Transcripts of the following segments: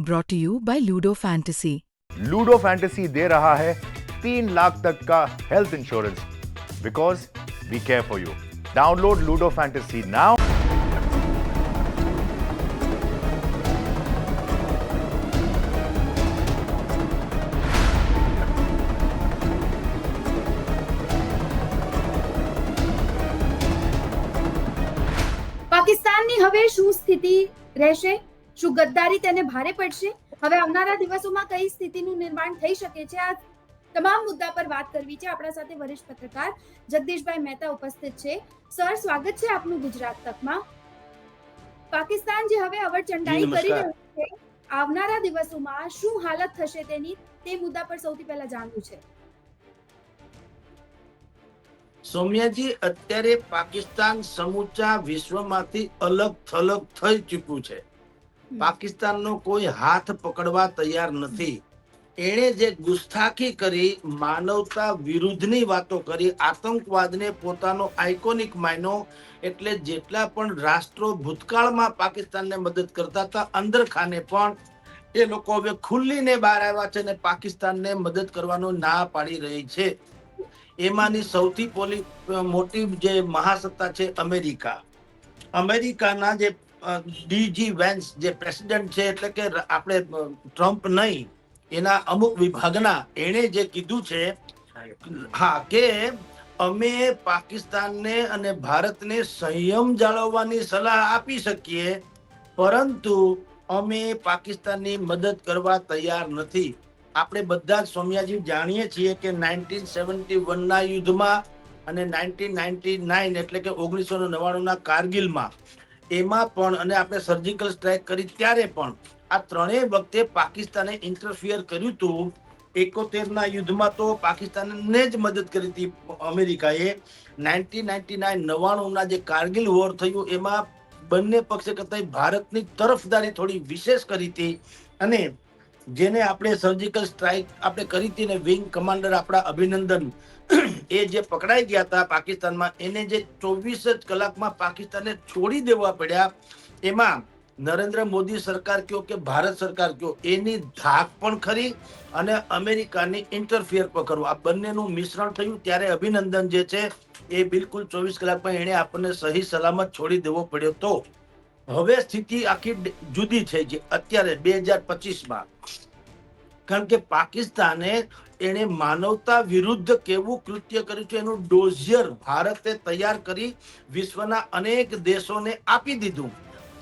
brought to you by Ludo Fantasy. Ludo Fantasy दे रहा है तीन लाख तक का health insurance because we care for you download Ludo Fantasy now પાકિસ્તાનની હવે શું સ્થિતિ રહેશે શું ગદ્દારી તેને ભારે પડશે. હવે આવનારા દિવસોમાં કઈ સ્થિતિનું નિર્માણ થઈ શકે છે? આ તમામ મુદ્દા પર વાત કરવી છે. આપણા સાથે વરિષ્ઠ પત્રકાર જગદીશભાઈ મહેતા ઉપસ્થિત છે. સર સ્વાગત છે આપનું ગુજરાત તકમાં. પાકિસ્તાન જે હવે અવરચંડાઈ કરી રહ્યું છે આવનારા દિવસોમાં શું હાલત થશે તેની તે મુદ્દા પર સૌથી પહેલા જાણવું છે. સૌમ્યાજી અત્યારે પાકિસ્તાન સમૂચા વિશ્વમાંથી અલગ થલગ થઈ ચૂક્યું છે. પાકિસ્તાનનો કોઈ હાથ પકડવા તૈયાર નથી. એણે જે ગુસ્તાખી કરી, માનવતા વિરુદ્ધની વાતો કરી, આતંકવાદને પોતાનો આઇકોનિક માન્યો એટલે જેટલા પણ રાષ્ટ્રો ભૂતકાળમાં પાકિસ્તાનને મદદ કરતા હતા અંદર ખાને પણ, એ લોકો હવે ખુલ્લીને બહાર આવ્યા છે અને પાકિસ્તાનને મદદ કરવાનો ના પાડી રહી છે. એમાંની સૌથી પોલી, મોટી જે મહાસત્તા છે અમેરિકા. અમેરિકાના જે ડીજી વેન્સ જે પ્રેસિડેન્ટ છે, એટલે કે આપણે ટ્રમ્પ નહીં, એના અમુક વિભાગના, એણે જે કીધું છે, હા, કે અમે પાકિસ્તાનને અને ભારતને સંયમ જાળવવાની સલાહ આપી શકીએ, પરંતુ અમે પાકિસ્તાનની મદદ કરવા તૈયાર નથી. આપણે બધા જ સૌમ્યાજી જાણીએ છીએ કે નાઇન્ટીન સેવન્ટી વનના યુદ્ધમાં અને નાઇન્ટીન નાઇન્ટી નાઇન, એટલે કે ઓગણીસો નવ્વાણુંના કારગિલમાં એમાં પણ અને આપણે સર્જિકલ સ્ટ્રાઇક કરી ત્યારે પણ આ ત્રણેય વખતે પાકિસ્તાને ઇન્ટરફિયર કર્યું હતું એકોતેરના યુદ્ધમાં તો પાકિસ્તાનને જ મદદ કરી હતી અમેરિકાએ. નાઇન્ટીન નાઇન્ટી નાઇન નવ્વાણુંના જે કારગિલ વોર થયું, એમાં બંને પક્ષે કરતા ભારતની તરફદારી થોડી વિશેષ કરી હતી અને જેને આપણે સર્જિકલ સ્ટ્રાઇક આપણે કરી હતી ને વિંગ કમાન્ડર આપણા અભિનંદન, એ જે પકડાઈ ગયા હતા પાકિસ્તાનમાં, એને જે ચોવીસ જ કલાકમાં પાકિસ્તાને છોડી દેવા પડ્યા, એમાં નરેન્દ્ર મોદી સરકાર કયો કે ભારત સરકાર કયો, એની ધાક પણ ખરી અને અમેરિકાની ઇન્ટરફિયર પણ કરવું આ બંનેનું મિશ્રણ થયું ત્યારે અભિનંદન જે છે, એ બિલકુલ ચોવીસ કલાકમાં એણે આપણને સહી સલામત છોડી દેવો પડ્યો તો. હવે સ્થિતિ આખી જુદી થઈ છે અત્યારે બે હજાર પચીસમાં. કારણ કે પાકિસ્તાને એણે માનવતા વિરુદ્ધ કેવું કૃત્ય કર્યું છે એનું ડોઝિયર ભારતે તૈયાર કરી વિશ્વના અનેક દેશોને આપી દીધું.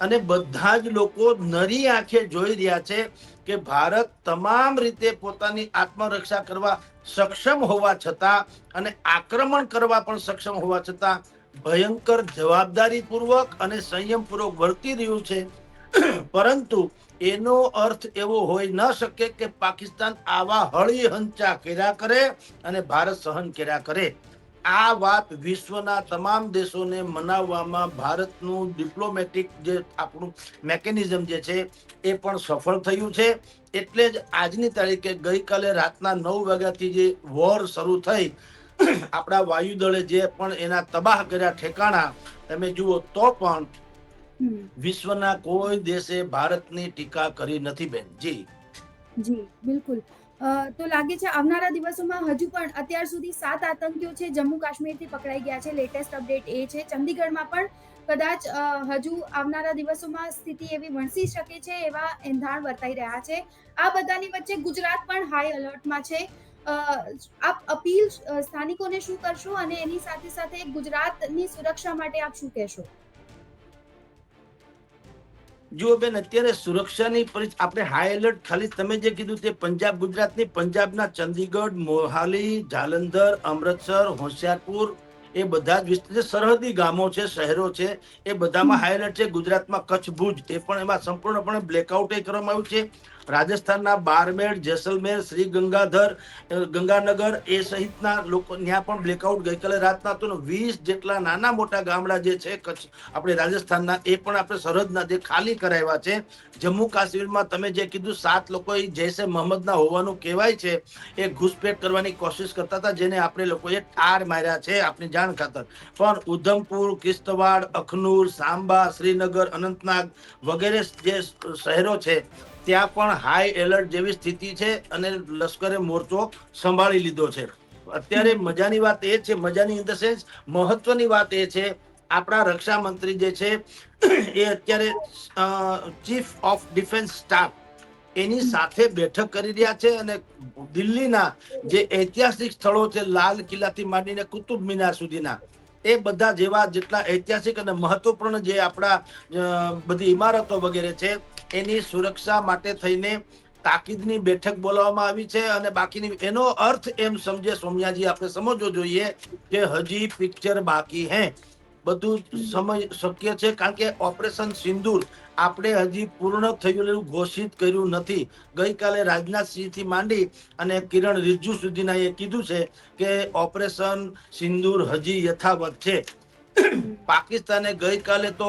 અને બધા જ લોકો નરી આંખે જોઈ રહ્યા છે કે ભારત તમામ રીતે પોતાની આત્મરક્ષા કરવા સક્ષમ હોવા છતાં અને આક્રમણ કરવા પણ સક્ષમ હોવા છતાં ભયંકર જવાબદારીપૂર્વક અને સંયમપૂર્વક વર્તી રહ્યું છે. પરંતુ એનો અર્થ એવો હોઈ ન શકે કે પાકિસ્તાન આવા હળી હંચા કર્યા કરે અને ભારત સહન કર્યા કરે. આ વાત વિશ્વના તમામ દેશોને મનાવવામાં ભારતનું ડિપ્લોમેટિક જે આપણું મેકેનિઝમ જે છે એ પણ સફળ થયું છે. એટલે જ આજની તારીખે ગઈકાલે રાતના નવ વાગ્યાથી જે વોર શરૂ થઈ આપણા વાયુદળે જે પણ એના તબાહ કર્યા ઠેકાણા તમે જુઓ તો પણ વિશ્વના કોઈ દેશે ભારતની ટીકા કરી નથી બેન. જી. જી બિલકુલ. તો લાગે છે આવનારા દિવસોમાં હજુ પણ અત્યાર સુધી સાત આતંકીઓ છે જમ્મુ કાશ્મીરથી પકડાઈ ગયા છે. લેટેસ્ટ અપડેટ એ છે. ચંદીગઢમાં પણ કદાચ હજુ આવનારા દિવસોમાં સ્થિતિ એવી વણસી શકે છે એવા એંધાણ વર્તાઈ રહ્યા છે. આ બધાની વચ્ચે ગુજરાત પણ હાઈ એલર્ટમાં છે. આપ અપીલ સ્થાનિકોને શું કરશો અને એની સાથે સાથે ગુજરાતની સુરક્ષા માટે આપ શું કહેશો? જુઓ બેન અત્યારે સુરક્ષાની આપણે હાઈ એલર્ટ ખાલી તમે જે કીધું તે પંજાબ ગુજરાતની પંજાબના ચંદીગઢ મોહાલી જાલંધર અમૃતસર હોશિયારપુર એ બધા જ વિસ્તાર સરહદી ગામો છે શહેરો છે એ બધામાં હાઈ એલર્ટ છે ગુજરાતમાં કચ્છ ભુજ એ પણ એમાં સંપૂર્ણપણે બ્લેકઆઉટ કરવામાં આવ્યું છે. રાજસ્થાનના બારમેર, જેસલમેર, શ્રી ગંગાધર ગંગાનગર એ સહિતના લોકો ત્યાં પણ બ્લેકઆઉટ ગઈકાલે રાતના તો વીસ જેટલા નાના મોટા ગામડા જે છે, કચ્છ આપણે રાજસ્થાનના એ પણ આપણે સરહદના જે ખાલી કરાવ્યા છે. જમ્મુ કાશ્મીરમાં તમે જે કીધું સાત લોકો જૈસે મહમ્મદના હોવાનું કહેવાય છે, એ ઘૂસપેટ કરવાની કોશિશ કરતા હતા, જેને આપણે લોકોએ ઠાર માર્યા છે આપણી જાણ ખાતર. પણ ઉધમપુર, કિશ્તવાડ, અખનૂર, સાંબા, શ્રીનગર, અનંતનાગ વગેરે જે શહેરો છે ત્યાં પણ હાઈ એલર્ટ જેવી સ્થિતિ છે અને લશ્કરે મોરચો સંભાળી લીધો છે. અત્યારે મજાની વાત એ છે મજાની ઇન ધ સેન્સ મહત્વની વાત એ છે આપણા રક્ષા મંત્રી જે છે એ અત્યારે ચીફ ઓફ ડિફેન્સ સ્ટાફ એની સાથે બેઠક કરી રહ્યા છે અને દિલ્હીના જે ઐતિહાસિક સ્થળો છે લાલ કિલ્લાથી માંડીને કુતુબ મિનાર સુધીના એ બધા જેવા જેટલા ઐતિહાસિક અને મહત્વપૂર્ણ જે આપણા બધી ઇમારતો વગેરે છે, એની સુરક્ષા માટે થઈને તાકીદની બેઠક બોલાવવામાં આવી છે અને બાકીની, એનો અર્થ એમ સમજે સોમયાજી, આપણે સમજવો જોઈએ કે હજી પિક્ચર બાકી હે. બધું સમય શક્ય છે. કારણ કે ઓપરેશન સિંદૂર આપણે હજી પૂર્ણ થયેલું ઘોષિત કર્યું નથી. ગઈકાલે રાજનાથસિંહથી માંડી અને કિરણ રિજ્જુ સુધીના એ કીધું છે કે ઓપરેશન સિંદૂર હજી યથાવત છે. પાકિસ્તાને ગઈકાલે તો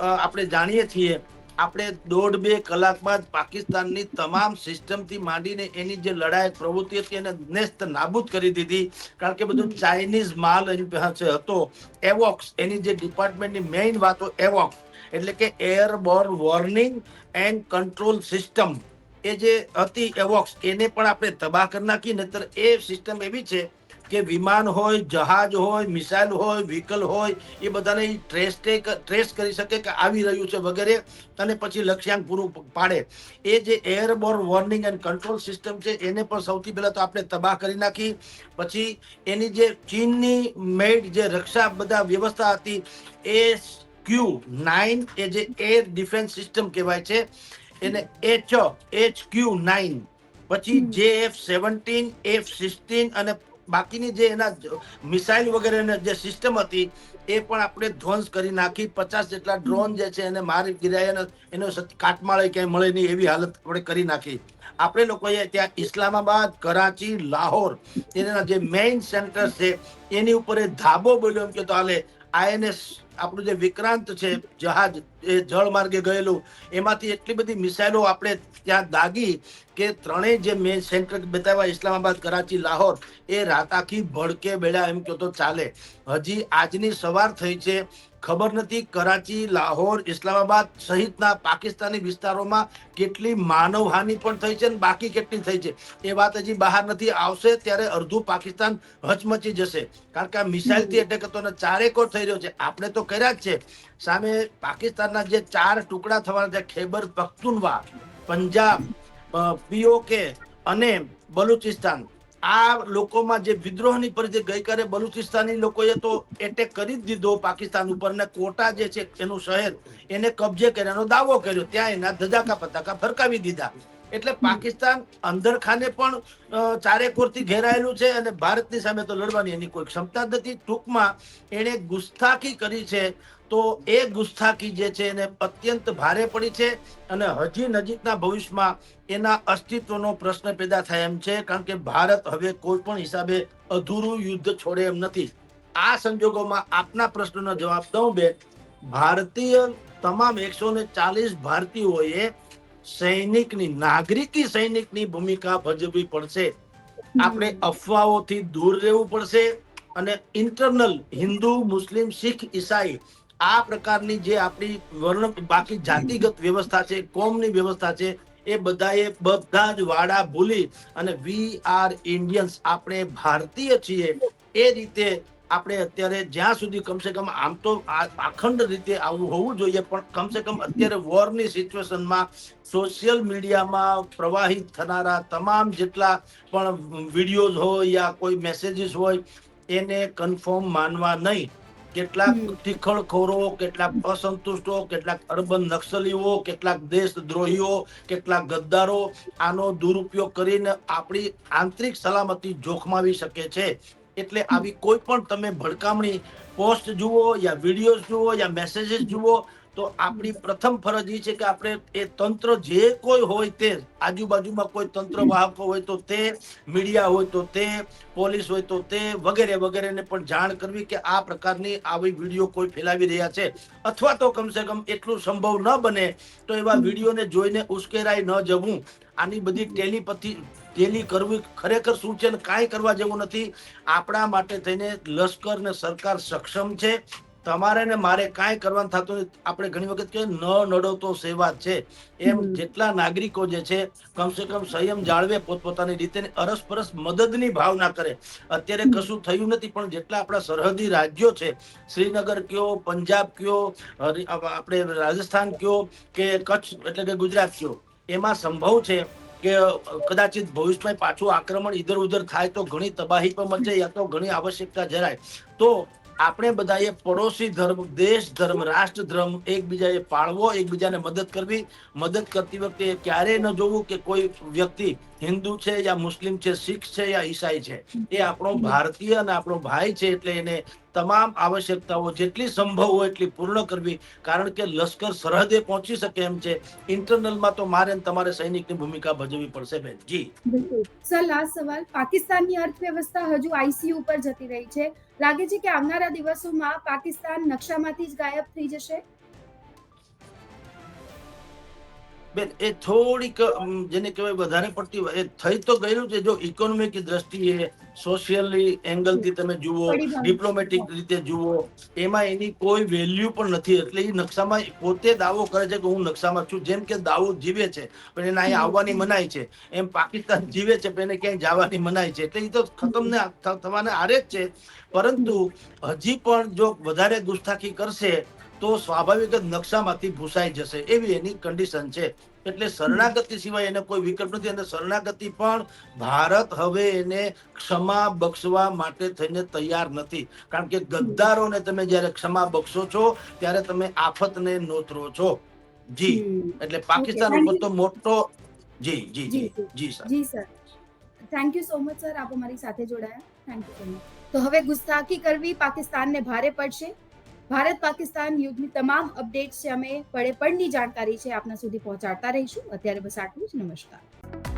આપણે જાણીએ છીએ આપણે દોઢ બે કલાકમાં જ પાકિસ્તાનની તમામ સિસ્ટમથી માંડીને એની જે લડાઈ પ્રવૃત્તિ હતી એને નેસ્ત નાબૂદ કરી દીધી. કારણ કે બધું ચાઇનીઝ માલ એની પાસે હતો. એવોક્સ, એની જે ડિપાર્ટમેન્ટની મેઇન વાતો એવોક્સ, એટલે કે airborne warning and control system. એ જે હતી એવોક્સ, એને પણ આપણે તબાહ કરી નાખી, નહીતર એ સિસ્ટમ એવી છે કે વિમાન હોય જહાજ હોય મિસાઇલ હોય વ્હીકલ હોય એ બધાને ટ્રેસ ટ્રેસ કરી શકે કે આવી રહ્યું છે વગેરે અને પછી લક્ષ્યાંક પૂરું પાડે. એ જે airborne warning and control system છે એને પણ સૌથી પહેલાં તો આપણે તબાહ કરી નાખી. પછી એની જે ચીનની મેડ જે રક્ષા બધા વ્યવસ્થા હતી એ ક્યુ નાઇન એ જે એર ડિફેન્સ સિસ્ટમ કહેવાય છે એને એચ એચ ક્યુ નાઇન. પછી જે એફ સેવન્ટીન એફ સિક્સટીન અને બાકીની જે એના મિસાઇલ વગેરે જે સિસ્ટમ હતી, એ પણ આપણે ધ્વંસ કરી નાખી. પચાસ જેટલા ડ્રોન જે છે એને મારી ગિરાયા એનો કાટમાળે ક્યાંય મળે નહીં એવી હાલત આપણે કરી નાખી. આપણે લોકોએ ત્યાં ઇસ્લામાબાદ, કરાચી, લાહોર, એના જે મેઇન સેન્ટર છે, એની ઉપર ધાબો બોલ્યો એમ કે તો હાલે આઈએનએસ આપણું જે વિક્રાંત છે, જહાજ એ જળ માર્ગે ગયેલું. એમાંથી એટલી બધી મિસાઇલો આપણે ત્યાં દાગી કે ત્રણેય જે મેઇન સેન્ટર બતાવ્યા ઇસ્લામાબાદ કરાચી લાહોર એ રાત આખી ભડકે બેડા એમ કહો તો ચાલે. હજી આજની સવાર થઈ છે. ખબર નથી કરાચી લાહોર ઇસ્લામાબાદ સહિતના પાકિસ્તાની વિસ્તારોમાં કેટલી માનવહાનિ પણ થઈ છે અને બાકી કેટલી થઈ છે. એ વાત હજી બહાર નથી. આવશે ત્યારે અડધું પાકિસ્તાન હચમચી જશે. કારણ કે આ મિસાઇલથી એટેક હતો અને ચારેકોર થઈ રહ્યો છે. આપણે તો કર્યા જ છે. સામે પાકિસ્તાનના જે ચાર ટુકડા થવાના છે ખેબર પખ્તુનવા પંજાબ પીઓકે અને બલુચિસ્તાન. આ લોકોમાં જે વિદ્રોહની પરિસ્થિતિ ગઈકાલે બલુચિસ્તાની લોકોએ તો એટેક કરી જ દીધો પાકિસ્તાન ઉપર ને કોટા જે છે એનું શહેર એને કબજે કર્યાનો દાવો કર્યો. ત્યાં એના ધજાકા પતાકા ફરકાવી દીધા. એટલે પાકિસ્તાન અંદરખાને પણ અ, ચારેકોરથી ઘેરાયેલું છે અને ભારતની સામે તો લડવાની એની કોઈ ક્ષમતા જ નથી. ટૂંકમાં એણે ગુસ્તાખી કરી છે તો એ ગુસ્તાખી જે છે એને અત્યંત ભારે પડી છે અને હજી નજીકના ભવિષ્યમાં એના અસ્તિત્વનો પ્રશ્ન પેદા થાય એમ છે, કારણ કે ભારત હવે કોઈ પણ હિસાબે અધૂરું યુદ્ધ છોડે એમ નથી. આ સંજોગોમાં આપના પ્રશ્નનો જવાબ દઉં બે. ભારતીય તમામ એકસો ને ચાલીસ ભારતીયોએ સૈનિકની, નાગરિકી સૈનિકની ભૂમિકા ભજવવી પડશે. આપણે અફવાઓથી દૂર રહેવું પડશે અને ઇન્ટરનલ હિન્દુ, મુસ્લિમ, શીખ, ઈસાઈ આ પ્રકારની જે આપણી વર્ણ બાકી જાતિગત વ્યવસ્થા છે, કોમની વ્યવસ્થા છે, એ બધાએ બધા જ વાડા ભૂલી અને વી આર ઇન્ડિયન્સ આપણે ભારતીય છીએ, એ રીતે આપણે અત્યારે જ્યાં સુધી કમસે કમ આમ તો અખંડ રીતે આવું હોવું જોઈએ, પણ કમસે કમ અત્યારે વોરની સિચ્યુએશનમાં સોશિયલ મીડિયામાં પ્રવાહિત થનારા તમામ જેટલા પણ વિડીયોઝ હોય યા કોઈ મેસેજીસ હોય, એને કન્ફર્મ માનવા નહીં. કેટલાક હમ. કેટલાક અસંતુષ્ટો કેટલાક અર્બન નક્સલીઓ કેટલાક દેશદ્રોહીઓ કેટલાક ગદ્દારો આનો દુરુપયોગ કરીને આપણી આંતરિક સલામતી જોખમાવી શકે છે એટલે આવી કોઈ પણ તમે ભડકામણી પોસ્ટ જુઓ યા વિડીયોઝ જુઓ યા મેસેજીસ જુઓ તો આપણી પ્રથમ ફરજ એ છે કે આપણે એ તંત્ર જે કોઈ હોય તે આજુબાજુમાં કોઈ તંત્ર વાહકો હોય તો તે, મીડિયા હોય તો તે, પોલીસ હોય તો તે, વગેરે વગેરેને પણ જાણ કરવી કે આ પ્રકારની આવી વીડિયો કોઈ ફેલાવી રહ્યા છે. અથવા તો કમસે કમ એટલું સંભવ ન બને તો એવા વિડીયોને જોઈને ઉશ્કેરાઈ ન જવું. આની બધી ટેલિપથી, ટેલી કરવી ખરેખર શું છે કાંઈ કરવા જેવું નથી. આપણા માટે થઈને લશ્કર ને સરકાર સક્ષમ છે. તમારે ને મારે કાંઈ કરવાનું થતું નથી. આપણે ઘણી વખત કે ન નડો તો સેવા છે. એમ જેટલા નાગરિકો જે છે કમસે કમ સંયમ જાળવે પોતપોતાની રીતે અરસપરસ મદદની ભાવના કરે. અત્યારે કશું થયું નથી પણ જેટલા આપણા સરહદી રાજ્યો છે શ્રીનગર કયો પંજાબ કયો આપણે રાજસ્થાન કયો કે કચ્છ એટલે કે ગુજરાત કયો એમાં સંભવ છે કે કદાચિત ભવિષ્યમાં પાછું આક્રમણ ઈધર ઉધર થાય તો ઘણી તબાહી પણ મચે યા તો ઘણી આવશ્યકતા જરાય. તો આપણે બધાએ પડોશી ધર્મ, દેશ ધર્મ, રાષ્ટ્ર ધર્મ એકબીજાએ પાળવો, એકબીજાને મદદ કરવી. મદદ કરતી વખતે ક્યારેય ન જોવું કે કોઈ વ્યક્તિ હિન્દુ છે યા મુસ્લિમ છે, શીખ છે યા ઈસાઈ છે, એ આપણો ભારતીય અને આપણો ભાઈ છે એટલે એને તમામ આવશ્યકતાઓ જેટલી સંભવ હોય એટલી પૂર્ણ કરવી. કારણ કે લશ્કર સરહદે પહોંચી શકે એમ છે. ઇન્ટરનલમાં તો મારે તમારે સૈનિકની ભૂમિકા ભજવવી પડશે બેન જી સર લાસ્ટ સવાલ. પાકિસ્તાનની અર્થવ્યવસ્થા હજુ આઈસીયુ ઉપર જતી રહી છે. લાગે છે કે આવનારા દિવસોમાં પાકિસ્તાન નકશામાંથી જ ગાયબ થઈ જશે? બેન એ થોડીક જેને કહેવાય વધારે પડતી એ થઈ તો ગયેલું છે. જો ઇકોનોમિક દ્રષ્ટિએ સોશિયલી એંગલથી તમે જુઓ ડિપ્લોમેટિક રીતે જુઓ એમાં એની કોઈ વેલ્યુ પણ નથી. એટલે એ નકશામાં પોતે દાવો કરે છે કે હું નકશામાં છું. જેમ કે દાવો જીવે છે પણ એને અહીંયા આવવાની મનાય છે. એમ પાકિસ્તાન જીવે છે પણ એને ક્યાંય જવાની મનાય છે. એટલે એ તો ખતમ ને થવાને આરે જ છે. પરંતુ હજી પણ જો વધારે ગુસ્તાખી કરશે તો સ્વાભાવિક જ નકશામાંથી ભૂસાઈ જશે. એવી એની કન્ડિશન છે. એટલે શરણાગતિ સિવાય એને કોઈ વિકલ્પ નથી. અને શરણાગતિ પણ ભારત હવે એને ક્ષમા બક્ષવા માટે થઈને તૈયાર નથી. કારણ કે ગદ્દારોને તમે જ્યારે ક્ષમા બક્ષો છો ત્યારે તમે આફતને નોતરો છો. જી. એટલે પાકિસ્તાન ઉપર તો મોટો જી જી જી જી, sir. G sir. Thank you so much sir આપ અમારી સાથે જોડાયા. થેન્ક યુ સો મચ તો હવે ગુસ્તાખી કરવી પાકિસ્તાનને ભારે પડશે. ભારત પાકિસ્તાન યુદ્ધની તમામ અપડેટ્સ અમે પડે પડની જાણકારી છે, આપના સુધી પહોંચાડતા રહીશું. અત્યારે બસ આટલું જ. નમસ્કાર.